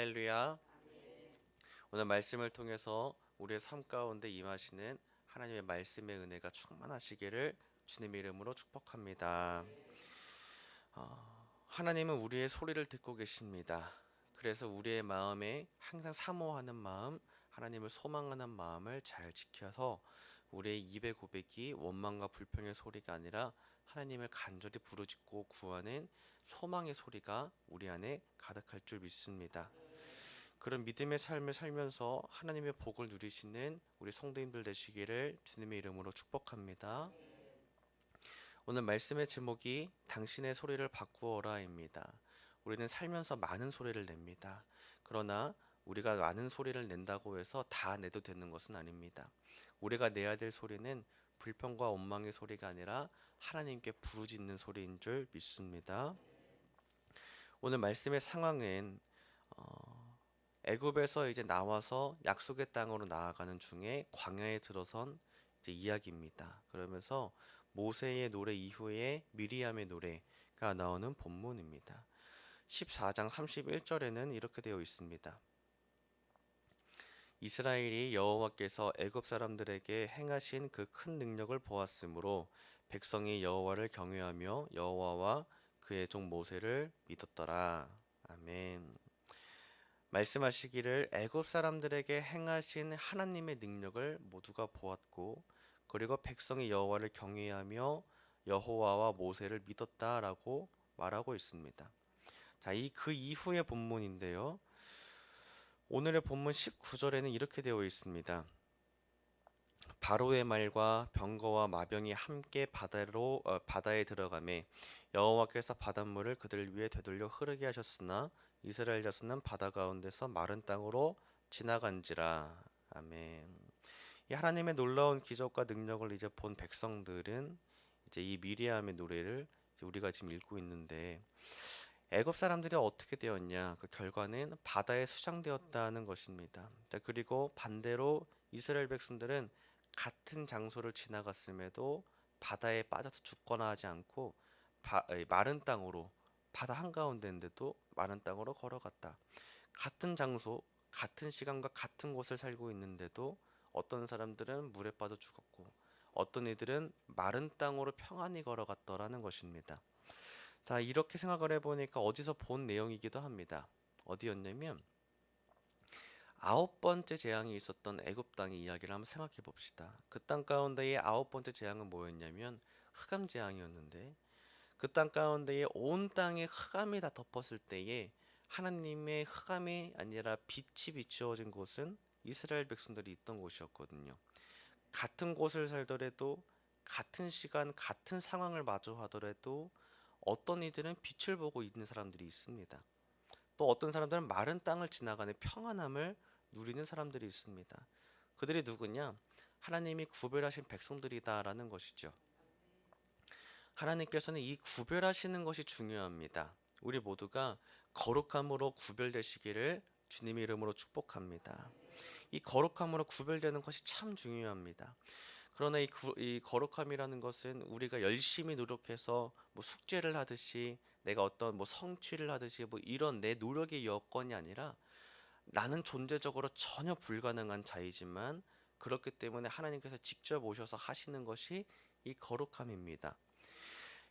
할렐루야. 오늘 말씀을 통해서 우리의 삶 가운데 임하시는 하나님의 말씀의 은혜가 충만하시기를 주님의 이름으로 축복합니다. 어, 하나님은 우리의 소리를 듣고 계십니다. 그래서 우리의 마음에 항상 사모하는 마음, 하나님을 소망하는 마음을 잘 지켜서 우리의 입의 고백이 원망과 불평의 소리가 아니라 하나님을 간절히 부르짖고 구하는 소망의 소리가 우리 안에 가득할 줄 믿습니다. 그런 믿음의 삶을 살면서 하나님의 복을 누리시는 우리 성도님들 되시기를 주님의 이름으로 축복합니다. 오늘 말씀의 제목이 당신의 소리를 바꾸어라입니다. 우리는 살면서 많은 소리를 냅니다. 그러나 우리가 많은 소리를 낸다고 해서 다 내도 되는 것은 아닙니다. 우리가 내야 될 소리는 불평과 원망의 소리가 아니라 하나님께 부르짖는 소리인 줄 믿습니다. 오늘 말씀의 상황은 어, 애굽에서 이제 나와서 약속의 땅으로 나아가는 중에 광야에 들어선 이제 이야기입니다. 그러면서 모세의 노래 이후에 미리암의 노래가 나오는 본문입니다. 14장 31절에는 이렇게 되어 있습니다. 이스라엘이 여호와께서 애굽 사람들에게 행하신 그 큰 능력을 보았으므로 백성이 여호와를 경외하며 여호와와 그의 종 모세를 믿었더라. 아멘. 말씀하시기를 애굽 사람들에게 행하신 하나님의 능력을 모두가 보았고 그리고 백성이 여호와를 경외하며 여호와와 모세를 믿었다라고 말하고 있습니다. 자, 이 그 이후의 본문인데요. 오늘의 본문 19절에는 이렇게 되어 있습니다. 바로의 말과 병거와 마병이 함께 바다로 어, 바다에 들어가매 여호와께서 바닷물을 그들 위에 되돌려 흐르게 하셨으나 이스라엘 자손은 바다 가운데서 마른 땅으로 지나간지라 아멘. 이 하나님의 놀라운 기적과 능력을 이제 본 백성들은 이제 이 미리암의 노래를 우리가 지금 읽고 있는데 애굽 사람들이 어떻게 되었냐? 그 결과는 바다에 수장되었다는 것입니다. 자, 그리고 반대로 이스라엘 백성들은 같은 장소를 지나갔음에도 바다에 빠져서 죽거나 하지 않고 바, 에, 마른 땅으로 바다 한가운데인데도 마른 땅으로 걸어갔다. 같은 장소, 같은 시간과 같은 곳을 살고 있는데도 어떤 사람들은 물에 빠져 죽었고 어떤 이들은 마른 땅으로 평안히 걸어갔더라는 것입니다. 자, 이렇게 생각을 해보니까 어디서 본 내용이기도 합니다. 어디였냐면 아홉 번째 재앙이 있었던 애굽 땅의 이야기를 한번 생각해 봅시다. 그 땅 가운데의 아홉 번째 재앙은 뭐였냐면 흑암 재앙이었는데 그 땅 가운데에 온 땅에 흑암이 다 덮었을 때에 하나님의 흑암이 아니라 빛이 비추어진 곳은 이스라엘 백성들이 있던 곳이었거든요. 같은 곳을 살더라도 같은 시간 같은 상황을 마주하더라도 어떤 이들은 빛을 보고 있는 사람들이 있습니다. 또 어떤 사람들은 마른 땅을 지나가는 평안함을 누리는 사람들이 있습니다. 그들이 누구냐? 하나님이 구별하신 백성들이다라는 것이죠. 하나님께서는 이 구별하시는 것이 중요합니다. 우리 모두가 거룩함으로 구별되시기를 주님의 이름으로 축복합니다. 이 거룩함으로 구별되는 것이 참 중요합니다. 그러나 이, 구, 이 거룩함이라는 것은 우리가 열심히 노력해서 뭐 숙제를 하듯이 내가 어떤 뭐 성취를 하듯이 뭐 이런 내 노력의 여건이 아니라 나는 존재적으로 전혀 불가능한 자이지만 그렇기 때문에 하나님께서 직접 오셔서 하시는 것이 이 거룩함입니다.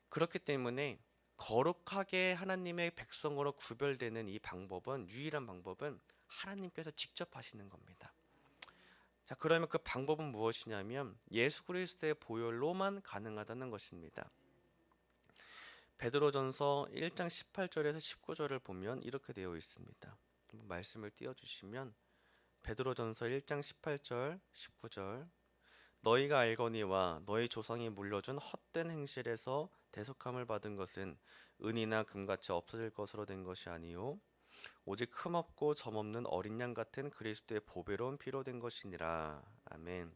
그렇기 때문에 거룩하게 하나님의 백성으로 구별되는 이 방법은 유일한 방법은 하나님께서 직접 하시는 겁니다. 자, 그러면 그 방법은 무엇이냐면 예수 그리스도의 보혈로만 가능하다는 것입니다. 베드로전서 1장 18절에서 19절을 보면 이렇게 되어 있습니다. 말씀을 띄워 주시면 베드로전서 1장 18절 19절 너희가 알거니와 너희 조상이 물려준 헛된 행실에서 대속함을 받은 것은 은이나 금같이 없어질 것으로 된 것이 아니요 오직 흠없고 점없는 어린 양 같은 그리스도의 보배로운 피로 된 것이니라 아멘.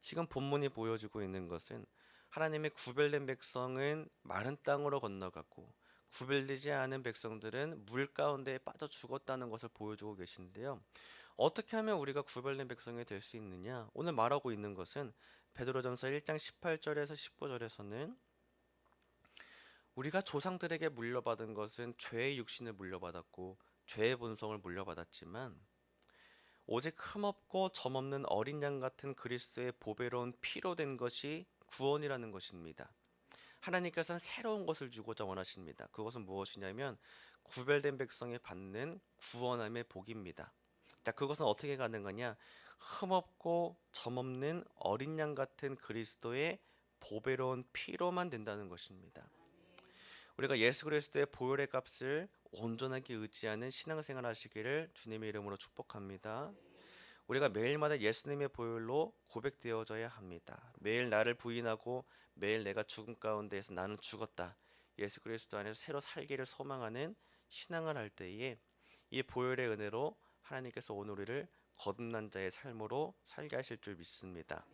지금 본문이 보여주고 있는 것은 하나님의 구별된 백성은 마른 땅으로 건너갔고 구별되지 않은 백성들은 물 가운데 빠져 죽었다는 것을 보여주고 계신데요. 어떻게 하면 우리가 구별된 백성이 될 수 있느냐? 오늘 말하고 있는 것은 베드로전서 1장 18절에서 19절에서는 우리가 조상들에게 물려받은 것은 죄의 육신을 물려받았고 죄의 본성을 물려받았지만 오직 흠없고 점없는 어린 양 같은 그리스도의 보배로운 피로 된 것이 구원이라는 것입니다. 하나님께서는 새로운 것을 주고자 원하십니다. 그것은 무엇이냐면 구별된 백성이 받는 구원함의 복입니다. 자, 그것은 어떻게 가능하냐? 흠없고 점없는 어린 양 같은 그리스도의 보배로운 피로만 된다는 것입니다. 우리가 예수 그리스도의 보혈의 값을 온전하게 의지하는 신앙생활 하시기를 주님의 이름으로 축복합니다. 우리가 매일마다 예수님의 보혈로 고백되어져야 합니다. 매일 나를 부인하고 매일 내가 죽음 가운데에서 나는 죽었다. 예수 그리스도 안에서 새로 살기를 소망하는 신앙을 할 때에 이 보혈의 은혜로 하나님께서 오늘 우리를 거듭난 자의 삶으로 살게 하실 줄 믿습니다.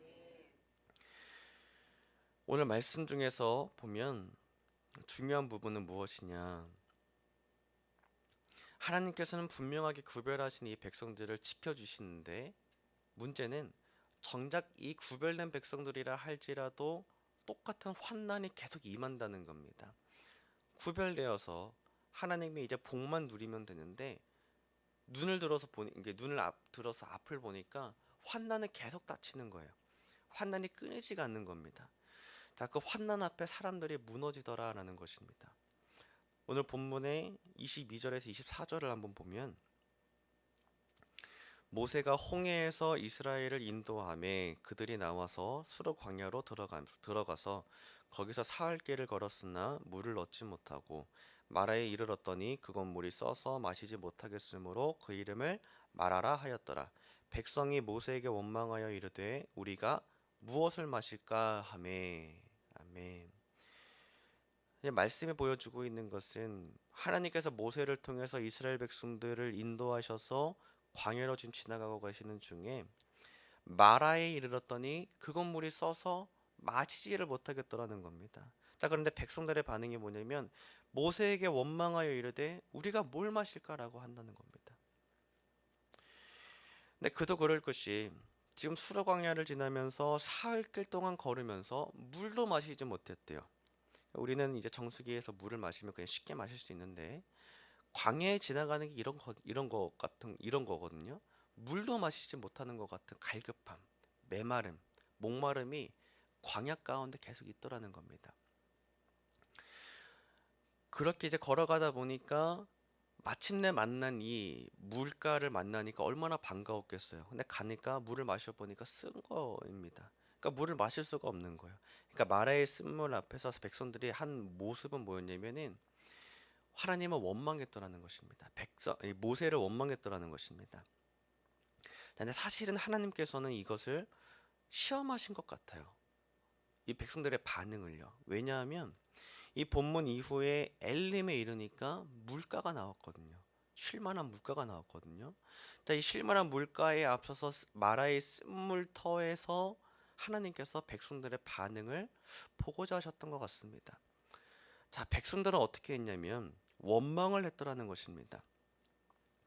오늘 말씀 중에서 보면 중요한 부분은 무엇이냐? 하나님께서는 분명하게 구별하신 이 백성들을 지켜주시는데 문제는 정작 이 구별된 백성들이라 할지라도 똑같은 환난이 계속 임한다는 겁니다. 구별되어서 하나님이 이제 복만 누리면 되는데 눈을 들어서 보니 이게 눈을 앞 들어서 앞을 보니까 환난은 계속 닥치는 거예요. 환난이 끊이지가 않는 겁니다. 자, 그 환난 앞에 사람들이 무너지더라라는 것입니다. 오늘 본문의 22절에서 24절을 한번 보면 모세가 홍해에서 이스라엘을 인도함에 그들이 나와서 수르 광야로 들어가, 들어가서 거기서 사흘 길을 걸었으나 물을 얻지 못하고 마라에 이르렀더니 그 건 물이 써서 마시지 못하겠으므로 그 이름을 마라라 하였더라. 백성이 모세에게 원망하여 이르되 우리가 무엇을 마실까 하매 아멘. 이 말씀이 보여주고 있는 것은 하나님께서 모세를 통해서 이스라엘 백성들을 인도하셔서 광야로 지금 지나가고 계시는 중에 마라에 이르렀더니 그 건물이 써서 마시지를 못하겠더라는 겁니다. 자 그런데 백성들의 반응이 뭐냐면 모세에게 원망하여 이르되 우리가 뭘 마실까라고 한다는 겁니다. 근데 그도 그럴 것이 지금 수러 광야를 지나면서 사흘길 동안 걸으면서 물도 마시지 못했대요. 우리는 이제 정수기에서 물을 마시면 그냥 쉽게 마실 수 있는데 광야에 지나가는 게 이런 거 이런 거 같은 이런 거거든요. 물도 마시지 못하는 것 같은 갈급함, 메마름, 목마름이 광야 가운데 계속 있더라는 겁니다. 그렇게 이제 걸어가다 보니까 마침내 만난 이 물가를 만나니까 얼마나 반가웠겠어요. 근데 가니까 물을 마셔 보니까 쓴 거입니다. 그러니까 물을 마실 수가 없는 거예요. 그러니까 마라의 쓴물 앞에서 백성들이 한 모습은 뭐였냐면은 하나님을 원망했더라는 것입니다. 백성 이 모세를 원망했더라는 것입니다. 근데 사실은 하나님께서는 이것을 시험하신 것 같아요. 이 백성들의 반응을요. 왜냐하면 이 본문 이후에 엘림에 이르니까 물가가 나왔거든요. 쉴만한 물가가 나왔거든요. 자, 이 쉴만한 물가에 앞서서 마라의 쓴물터에서 하나님께서 백성들의 반응을 보고자 하셨던 것 같습니다. 자, 백성들은 어떻게 했냐면 원망을 했더라는 것입니다.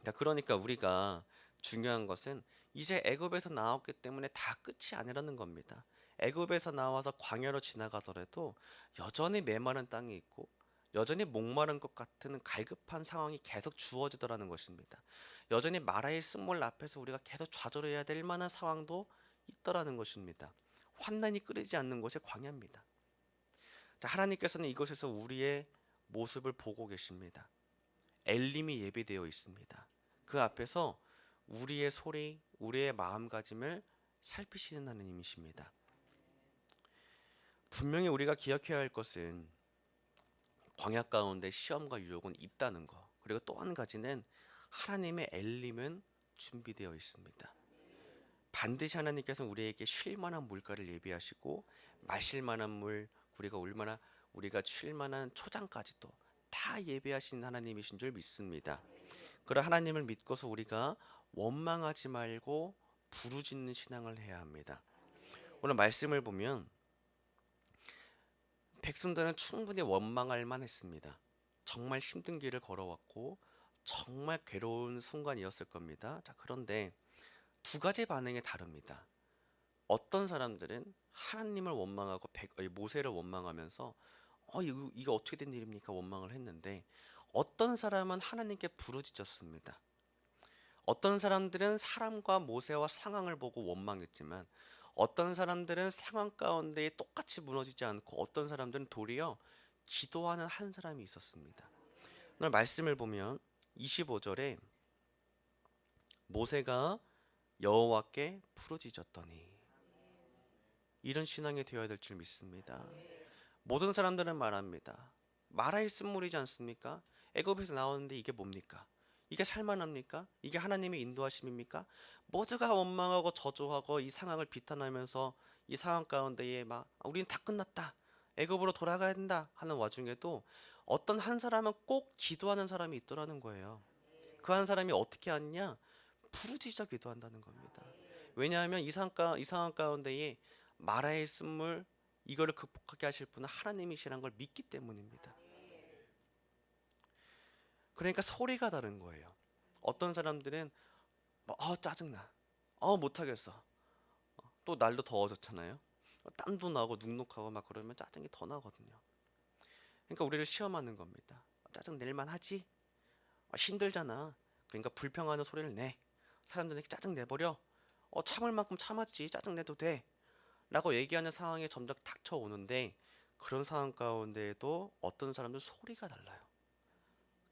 자, 그러니까 우리가 중요한 것은 이제 애굽에서 나왔기 때문에 다 끝이 아니라는 겁니다. 애굽에서 나와서 광야로 지나가더라도 여전히 메마른 땅이 있고 여전히 목마른 것 같은 갈급한 상황이 계속 주어지더라는 것입니다. 여전히 마라의 쓴물 앞에서 우리가 계속 좌절해야 될 만한 상황도 있더라는 것입니다. 환난이 끓이지 않는 곳이 광야입니다. 자, 하나님께서는 이곳에서 우리의 모습을 보고 계십니다. 엘림이 예비되어 있습니다. 그 앞에서 우리의 소리, 우리의 마음가짐을 살피시는 하나님이십니다. 분명히 우리가 기억해야 할 것은 광야 가운데 시험과 유혹은 있다는 거. 그리고 또 한 가지는 하나님의 엘림은 준비되어 있습니다. 반드시 하나님께서 우리에게 쉴 만한 물가를 예비하시고 마실 만한 물, 우리가 얼마나 우리가 쉴 만한 초장까지도 다 예비하신 하나님이신 줄 믿습니다. 그런 하나님을 믿고서 우리가 원망하지 말고 부르짖는 신앙을 해야 합니다. 오늘 말씀을 보면 백성들은 충분히 원망할 만했습니다. 정말 힘든 길을 걸어왔고 정말 괴로운 순간이었을 겁니다. 자, 그런데 두 가지 반응이 다릅니다. 어떤 사람들은 하나님을 원망하고 모세를 원망하면서 어 이거, 이거 어떻게 된 일입니까 원망을 했는데 어떤 사람은 하나님께 부르짖었습니다. 어떤 사람들은 사람과 모세와 상황을 보고 원망했지만 어떤 사람들은 상황 가운데 똑같이 무너지지 않고 어떤 사람들은 도리어 기도하는 한 사람이 있었습니다. 오늘 말씀을 보면 25절에 모세가 여호와께 부르짖었더니 이런 신앙이 되어야 될 줄 믿습니다. 모든 사람들은 말합니다. 마라의 쓴물이지 않습니까? 애굽에서 나오는데 이게 뭡니까? 이게 살만합니까? 이게 하나님의 인도하심입니까? 모두가 원망하고 저주하고 이 상황을 비탄하면서 이 상황 가운데에 막 아, 우리는 다 끝났다. 애굽으로 돌아가야 된다 하는 와중에도 어떤 한 사람은 꼭 기도하는 사람이 있더라는 거예요. 그 한 사람이 어떻게 하느냐? 부르짖어 기도한다는 겁니다. 왜냐하면 이 상황, 가, 이 상황 가운데에 마라의 쓴물 이거를 극복하게 하실 분은 하나님이시란 걸 믿기 때문입니다. 그러니까 소리가 다른 거예요. 어떤 사람들은 뭐, 어 짜증나, 어 못하겠어. 어, 또 날도 더워졌잖아요. 어, 땀도 나고 눅눅하고 막 그러면 짜증이 더 나거든요. 그러니까 우리를 시험하는 겁니다. 어, 짜증 낼만 하지? 어, 힘들잖아. 그러니까 불평하는 소리를 내. 사람들에게 짜증 내버려. 어 참을 만큼 참았지. 짜증 내도 돼. 라고 얘기하는 상황에 점점 닥쳐오는데 그런 상황 가운데에도 어떤 사람들 소리가 달라요.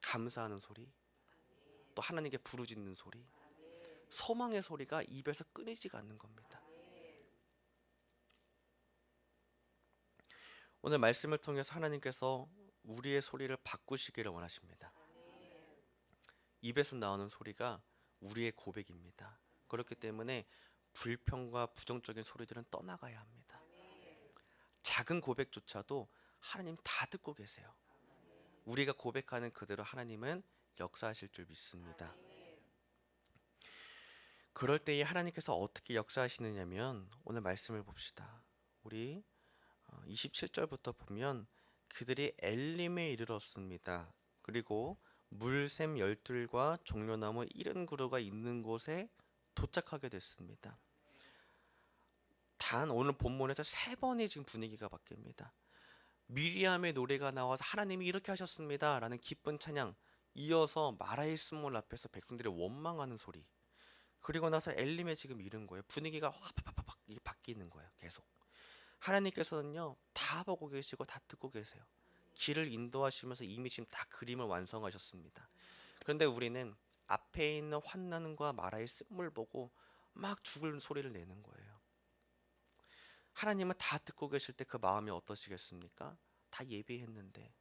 감사하는 소리, 또 하나님께 부르짖는 소리, 소망의 소리가 입에서 끊이지가 않는 겁니다. 오늘 말씀을 통해서 하나님께서 우리의 소리를 바꾸시기를 원하십니다. 입에서 나오는 소리가 우리의 고백입니다. 그렇기 때문에 불평과 부정적인 소리들은 떠나가야 합니다. 작은 고백조차도 하나님 다 듣고 계세요. 우리가 고백하는 그대로 하나님은 역사하실 줄 믿습니다. 그럴 때에 하나님께서 어떻게 역사하시느냐면 오늘 말씀을 봅시다. 우리 27절부터 보면 그들이 엘림에 이르렀습니다. 그리고 물샘 열둘과 종려나무 이른 그루가 있는 곳에 도착하게 됐습니다. 단 오늘 본문에서 세 번이 지금 분위기가 바뀝니다. 미리암의 노래가 나와서 하나님이 이렇게 하셨습니다 라는 기쁜 찬양 이어서 마라의 스몰 앞에서 백성들이 원망하는 소리. 그리고 나서 엘림에 지금 이른 거예요. 분위기가 확팍팍팍 바뀌는 거예요 계속. 하나님께서는요 다 보고 계시고 다 듣고 계세요. 길을 인도하시면서 이미 지금 다 그림을 완성하셨습니다. 그런데 우리는 앞에 있는 환난과 마라의 쓴물 보고 막 죽을 소리를 내는 거예요 하나님은 다 듣고 계실 때 그 마음이 어떠시겠습니까? 다 예비했는데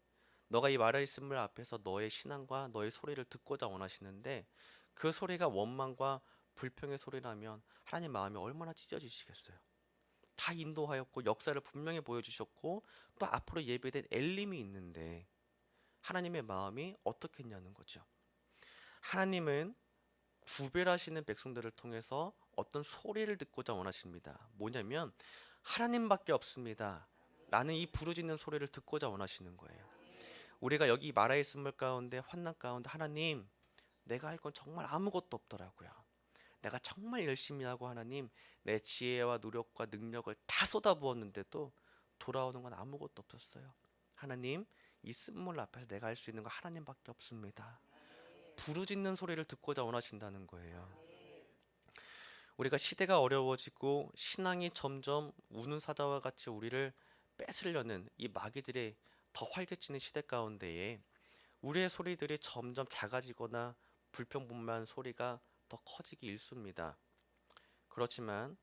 너가 이 있음을 앞에서 너의 신앙과 너의 소리를 듣고자 원하시는데 그 소리가 원망과 불평의 소리라면 하나님 마음이 얼마나 찢어지시겠어요. 다 인도하였고 역사를 분명히 보여주셨고 또 앞으로 예배된 엘림이 있는데 하나님의 마음이 어떻겠냐는 거죠. 하나님은 구별하시는 백성들을 통해서 어떤 소리를 듣고자 원하십니다. 뭐냐면 하나님밖에 없습니다. 라는 이 부르짖는 소리를 듣고자 원하시는 거예요. 우리가 여기 마라의 쓴물 가운데 환난 가운데 하나님 내가 할 건 정말 아무것도 없더라고요. 내가 정말 열심히 하고 하나님 내 지혜와 노력과 능력을 다 쏟아부었는데도 돌아오는 건 아무것도 없었어요. 하나님 이 쓴물 앞에서 내가 할 수 있는 건 하나님밖에 없습니다. 부르짖는 소리를 듣고자 원하신다는 거예요. 우리가 시대가 어려워지고 신앙이 점점 우는 사자와 같이 우리를 뺏으려는 이 마귀들의 더 활개치는 시대 가운데에 우리의 소리들이 점점 작아지거나 불평분만 소리가 더 커지기 일쑤입니다. 그렇지만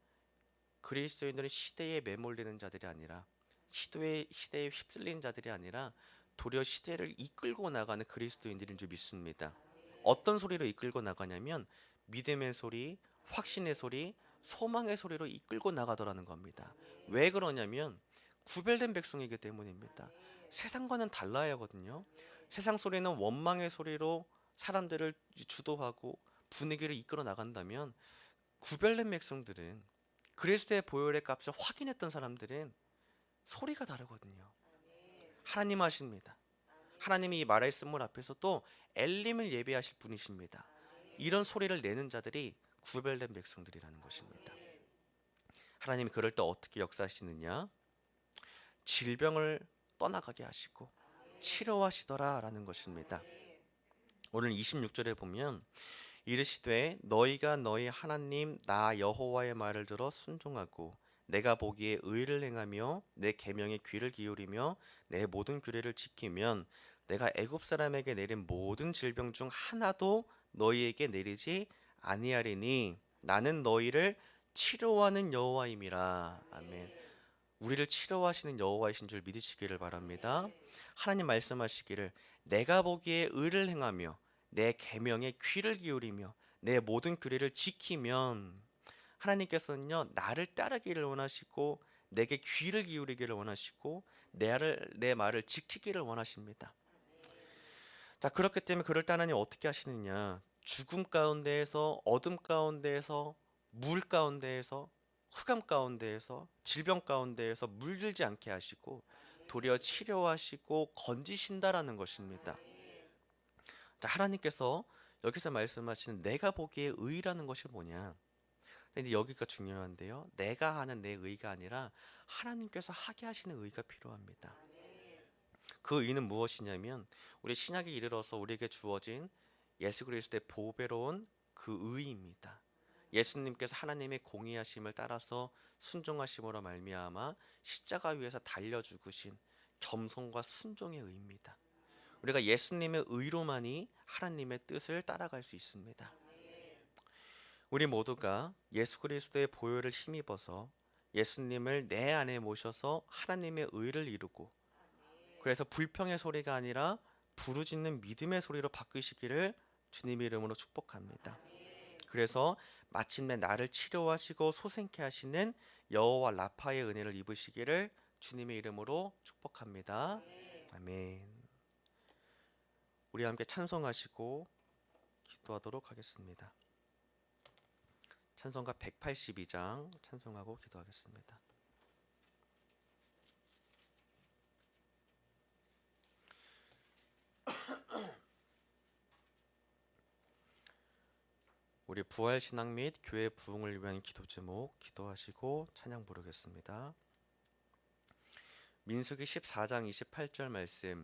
그리스도인들은 시대에 매몰리는 자들이 아니라 시대에, 시대에 휩쓸린 자들이 아니라 도리어 시대를 이끌고 나가는 그리스도인들인 줄 믿습니다. 어떤 소리로 이끌고 나가냐면 믿음의 소리, 확신의 소리, 소망의 소리로 이끌고 나가더라는 겁니다. 왜 그러냐면 구별된 백성이기 때문입니다. 세상과는 달라야 하거든요. 세상 소리는 원망의 소리로 사람들을 주도하고 분위기를 이끌어 나간다면 구별된 백성들은 그리스도의 보혈의 값을 확인했던 사람들은 소리가 다르거든요. 하나님 하십니다. 하나님이 이 말의 쓴물 앞에서 또 엘림을 예배하실 분이십니다. 이런 소리를 내는 자들이 구별된 백성들이라는 것입니다. 하나님이 그럴 때 어떻게 역사하시느냐? 질병을 떠나가게 하시고 치료하시더라라는 것입니다. 오늘 26절에 보면 이르시되 너희가 너희 하나님 나 여호와의 말을 들어 순종하고 내가 보기에 의를 행하며 내 계명에 귀를 기울이며 내 모든 규례를 지키면 내가 애굽 사람에게 내린 모든 질병 중 하나도 너희에게 내리지 아니하리니 나는 너희를 치료하는 여호와임이라 아멘. 우리를 치료하시는 여호와이신 줄 믿으시기를 바랍니다. 하나님 말씀하시기를 내가 보기에 의를 행하며 내 계명에 귀를 기울이며 내 모든 규례를 지키면 하나님께서는요 나를 따르기를 원하시고 내게 귀를 기울이기를 원하시고 내를 내 말을 지키기를 원하십니다. 자 그렇기 때문에 때 하나님 어떻게 하시느냐 죽음 가운데에서 어둠 가운데에서 물 가운데에서 흑암 가운데에서 질병 가운데에서 물들지 않게 하시고 도리어 치료하시고 건지신다라는 것입니다. 자, 하나님께서 여기서 말씀하시는 내가 보기에 의라는 것이 뭐냐? 근데 여기가 중요한데요. 내가 하는 내 의가 아니라 하나님께서 하게 하시는 의가 필요합니다. 그 의는 무엇이냐면 우리 신약에 이르러서 우리에게 주어진 예수 그리스도의 보배로운 그 의입니다. 예수님께서 하나님의 공의하심을 따라서 순종하심으로 말미암아 십자가 위에서 달려 죽으신 겸손과 순종의 의입니다. 우리가 예수님의 의로만이 하나님의 뜻을 따라갈 수 있습니다. 우리 모두가 예수 그리스도의 보혈을 힘입어서 예수님을 내 안에 모셔서 하나님의 의를 이루고 그래서 불평의 소리가 아니라 부르짖는 믿음의 소리로 바꾸시기를 주님 이름으로 축복합니다. 그래서 마침내 나를 치료하시고 소생케 하시는 여호와 라파의 은혜를 입으시기를 주님의 이름으로 축복합니다. 아멘. 우리 함께 찬송하시고 기도하도록 하겠습니다. 찬송가 182장 찬송하고 기도하겠습니다. 우리 부활 신앙 및 교회 부흥을 위한 기도 제목 기도하시고 찬양 부르겠습니다. 민수기 14장 28절 말씀